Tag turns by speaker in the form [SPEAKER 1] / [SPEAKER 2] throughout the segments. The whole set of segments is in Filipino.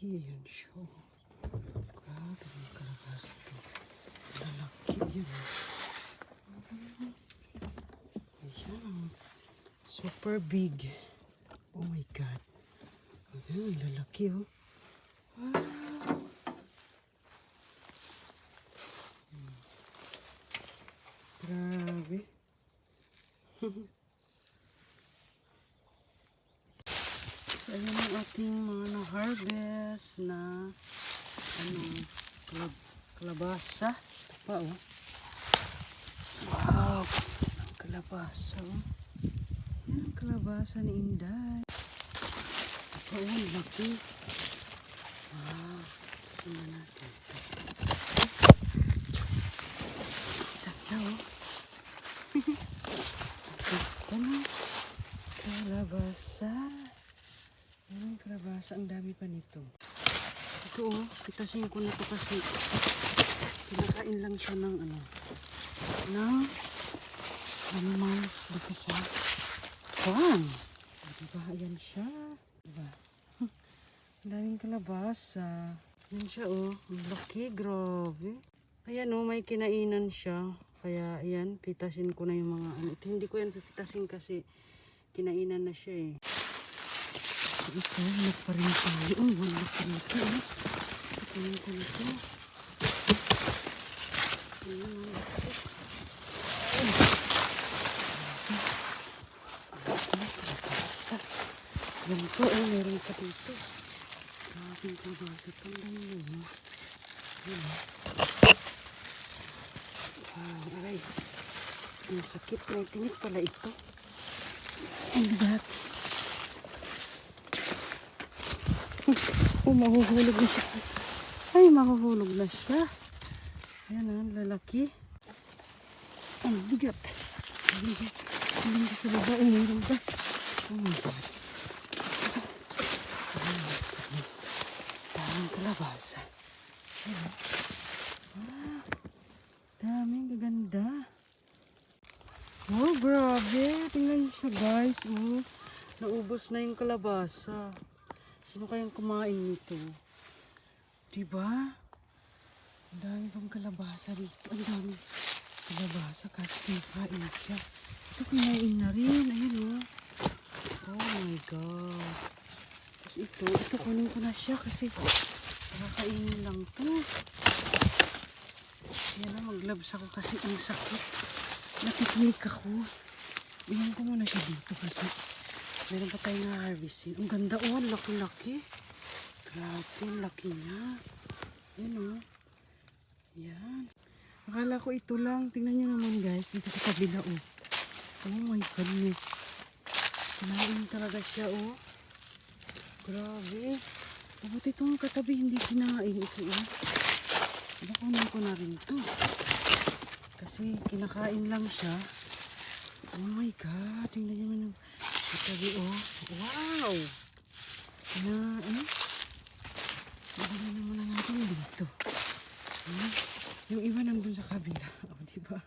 [SPEAKER 1] Yun siya. Grabe yung kalabasa to. Lalaki yun. Ayan. Super big. Oh my God. Ayan, lalaki oh. Wow. Hmm. Grabe. ayan ang ating mga na-harvest na ano, kalab kalabasa. Pa, oh. Wow! Kalabasa, oh. Yan ang kalabasa ni Inday. Ito, oh, laki. Wow! Kasi na natin. Tatlo, oh. Ito na. Kalabasa. Ang kalabasa. Ang dami pa nito. Ito oh, pitasin ko na to kasi kinakain lang siya ng ano, ng animals dito sa. O, diba? Ayan siya. Diba? Ang daming kalabasa. Yan siya oh. Ang laki. Grabe. Ayan oh, may kinainan siya. Kaya ayan, pitasin ko na yung mga ano. Ito, hindi ko yan pipitasin kasi kinainan na siya eh. Ito, hanap pa rin tayo. Oh, wala pa rin ito. eh. Kukunin ko na ito. Ayan, ang laki. Yan po, eh, meron pa dito. Grabe ang kalabasa. Ito, ang dami yun. oh. Ayan, oh. Wow, aray. Ang sakit na itinit pala ito. Ang dat. Oh, mahuhulog na siya. Ay, mahuhulog na siya. Ayan ah, lalaki. Ang bigat. Ang bigat. Ang bigat sa baba. Ay, mayroon pa. Oh my God. Daming kalabasa. Ayan. Ah, daming gaganda. Oh, grabe. Tingnan niyo siya, guys. Oh, naubos na yung kalabasa. Sino kayang kumain nito? Diba? Ang dami pang kalabasa dito. Ang dami kalabasa kahit kinakain siya. Ito kinain na rin. Ayan oh. Oh my God. Tapos ito, ito kunin ko na siya kasi nakakainin lang to. Yan na, maglabs ako kasi ang sakit. Natiknik ako. Iwan ko muna siya dito kasi meron pa tayong na-harvestin. Ang ganda oh, ang laki-laki. Grabe, ang laki niya. Yan oh. Yan. Akala ko ito lang. Tingnan nyo naman guys, dito sa kabila oh. Oh my goodness. Kinain talaga siya oh. Grabe. Dapat itong katabi hindi kinain ito oh. Bakunin ko na rin to. Kasi kinakain lang siya. Oh my God. Tingnan niyo naman katabi oh. Wow! Na, ano? Ibigay na muna natin dito. Hmm? Yung iba nandun sa kabila. O, oh, diba?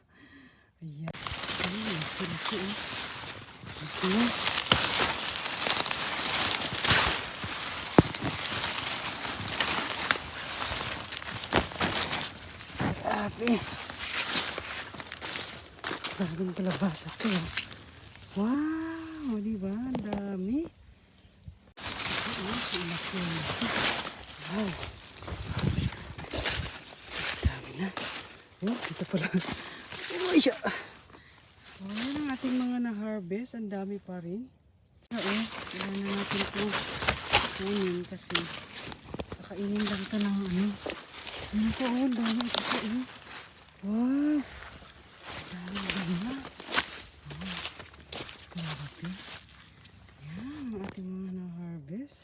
[SPEAKER 1] Ayan. Ayan, laki-laki oh. Laki. Grabe. Grabing kalabasa ah. Wow, di ba? Ang dami. Oo, ang laki na ito. Wow. Ang dami na. Oh, ito pala. Oh, siya. Oh, ang ating mga na-harvest. Ang dami pa rin. Oo, kailangan na natin ito kunin kasi kakainin lang ito ng ano. Ano po, oh, ang dami ito po. Oh. Wow. Dami ganda. Oh. Grabe. Yan, ang ating mga na-harvest.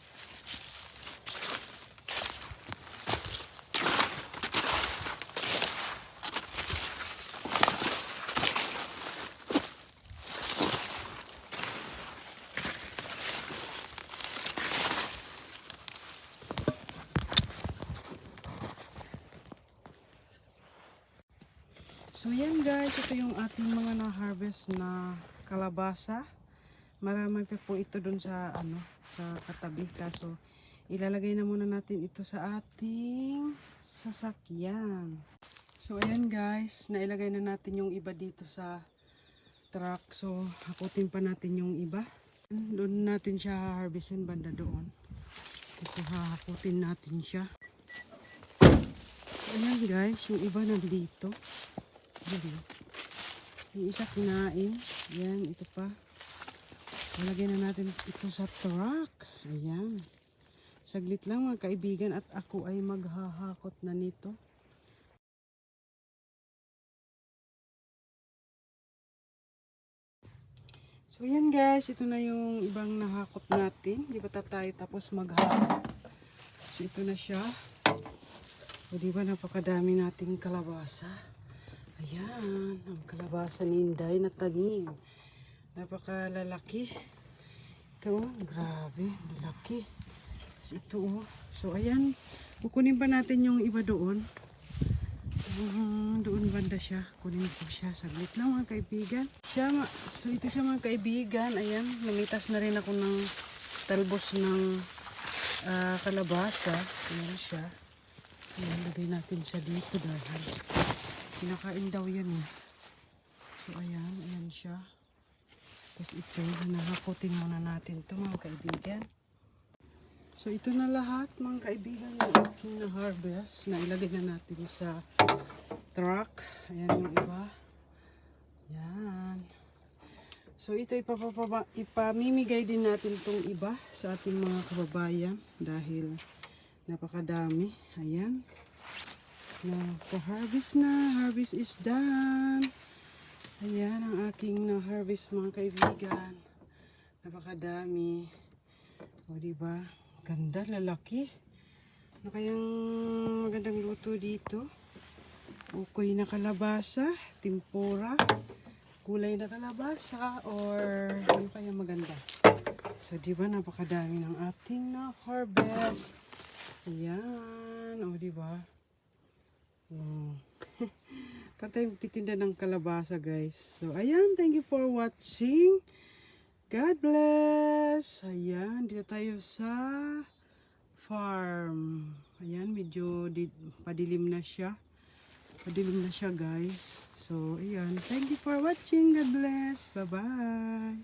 [SPEAKER 1] So yan guys, ito yung ating mga na-harvest na kalabasa. Marami pa po ito dun sa ano, sa katabi kaso ilalagay na muna natin ito sa ating sasakyan. So, ayan guys, nailagay na natin yung iba dito sa truck. So, hakutin pa natin yung iba. Doon natin siya harvestin banda doon. Ito hahakutin natin siya. So, ayan guys, yung iba nandito. Ayan. Yung isa kinain. Ayan, ito pa. Lalagyan na natin ito sa truck. Ayan. Saglit lang mga kaibigan at ako ay maghahakot na nito. So yan guys, ito na yung ibang nahakot natin. Di ba tayo tapos maghakot? So ito na siya. O di ba napakadami nating kalabasa. Ayan, ang kalabasa ni Inday na taging. Napakalalaki. Ito, oh, grabe, malaki. Ito, oh. So ayan, kukunin pa natin yung iba doon. Um, doon banda siya. Kunin ko siya. Saglit lang mga kaibigan. Siya, so ito siya mga kaibigan. Ayan, namitas na rin ako ng talbos ng ah, kalabasa. Ayan siya. Ayan, lagay natin siya dito dahil kinakain daw yan eh. So ayan, ayan siya. Tapos ito, hinahakutin muna natin to mga kaibigan. So ito na lahat mga kaibigan ng aking na harvest na ilagay na natin sa truck. Ayan yung iba. Yan. So ito ipapapaba, ipamimigay din natin itong iba sa ating mga kababayan dahil napakadami. Ayan. Na, harvest na. Harvest is done. Ayan ang aking na-harvest mga kaibigan. Napakadami. O, diba? Ganda, lalaki. Ano kayang magandang luto dito? Ukoy na kalabasa, timpura, kulay na kalabasa, or ano kaya maganda? So, di ba, napakadami ng ating na-harvest. Ayan, o, di Wow. Para tayong titinda ng kalabasa guys. So ayan, thank you for watching. God bless. Ayan, dito tayo sa farm. Ayan, medyo did, padilim na siya. Padilim na siya guys. So ayan, thank you for watching. God bless. Bye-bye.